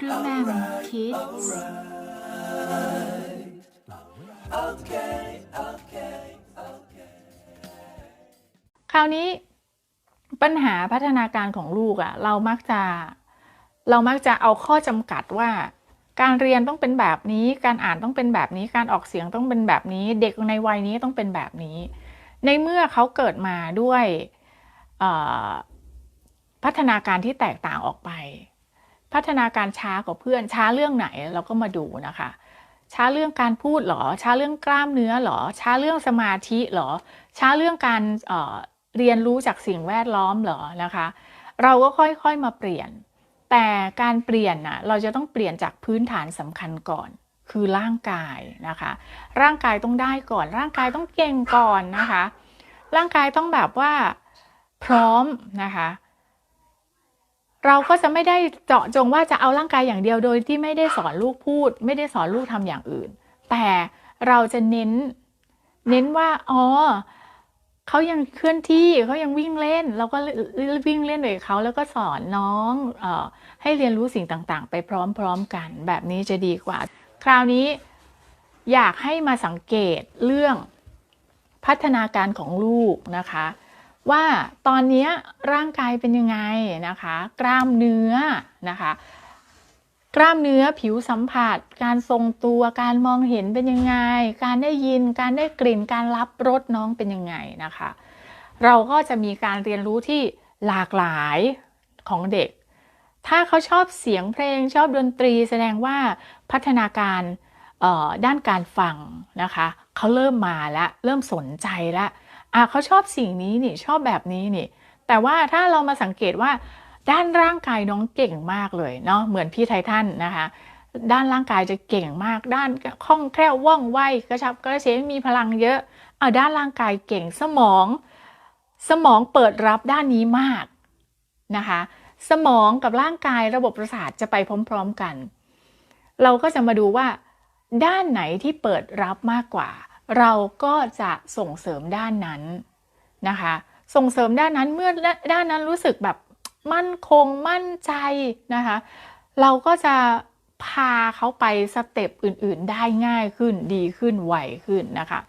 Crewman Kids คราวนี้ปัญหาพัฒนาการของลูกอะ่ะ เรามักจะเรามักจะเอาข้อจำกัดว่า การเรียนต้องเป็นแบบนี้ การอ่านต้องเป็นแบบนี้ การออกเสียงต้องเป็นแบบนี้ เด็กในวัยนี้ต้องเป็นแบบนี้ ในเมื่อเขาเกิดมาด้วยพัฒนาการที่แตกต่างออกไป พัฒนาการช้ากว่าเพื่อนช้าเรื่องไหนเราก็มาดูนะคะ ช้าเรื่องการพูดหรอ ช้าเรื่องกล้ามเนื้อหรอ ช้าเรื่องสมาธิหรอ ช้าเรื่องการเเรียนรู้จากสิ่งแวดล้อมหรอนะคะ เราก็ค่อยๆมาเปลี่ยน แต่การเปลี่ยนน่ะเราจะต้องเปลี่ยนจากพื้นฐานสำคัญก่อน คือร่างกายนะคะ ร่างกายต้องได้ก่อน ร่างกายต้องเก่งก่อนนะคะ ร่างกายต้องแบบว่าพร้อมนะคะ เราก็จะไม่ได้เจาะจงว่าจะเอาร่างกายอย่างเดียวโดยที่ไม่ได้สอนลูกพูด ไม่ได้สอนลูกทำอย่างอื่น แต่เราจะเน้น เน้นว่าอ๋อเขายังเคลื่อนที่เขายังวิ่งเล่น เราก็วิ่งเล่นไปกับเขาแล้วก็สอนน้องออให้เรียนรู้สิ่งต่างๆ ไปพร้อมๆกัน แบบนี้จะดีกว่า คราวนี้อยากให้มาสังเกตเรื่องพัฒนาการของลูกนะคะ ว่าตอนนี้ร่างกายเป็นยังไงนะคะ กล้ามเนื้อนะคะ กล้ามเนื้อผิวสัมผัส การทรงตัวการมองเห็นเป็นยังไง การได้ยินการได้กลิ่นการรับรสน้องเป็นยังไงนะคะ เราก็จะมีการเรียนรู้ที่หลากหลายของเด็ก ถ้าเขาชอบเสียงเพลงชอบดนตรีแสดงว่าพัฒนาการด้านการฟังนะคะเขาเริ่มมาแล้วเริ่มสนใจแล้ว อะเขาชอบสิ่งนี้นี่ชอบแบบนี้นี่ แต่ว่าถ้าเรามาสังเกตว่า ด้านร่างกายน้องเก่งมากเลยเนาะเหมือนพี่ไททันนะคะ ด้านร่างกายจะเก่งมาก ด้านคล่องแคล่วว่องไวกระชับกระเฉงมีพลังเยอะเอาด้านร่างกายเก่งสมอง สมองเปิดรับด้านนี้มากนะคะ สมองกับร่างกายระบบประสาทจะไปพร้อม ๆกัน เราก็จะมาดูว่า ด้านไหนที่เปิดรับมากกว่า เราก็จะส่งเสริมด้านนั้นนะคะ ส่งเสริมด้านนั้นเมื่อด้านนั้นรู้สึกแบบมั่นคงมั่นใจนะคะ เราก็จะพาเขาไปสเต็ปอื่น ๆ ได้ง่ายขึ้นดีขึ้นไวขึ้นนะคะ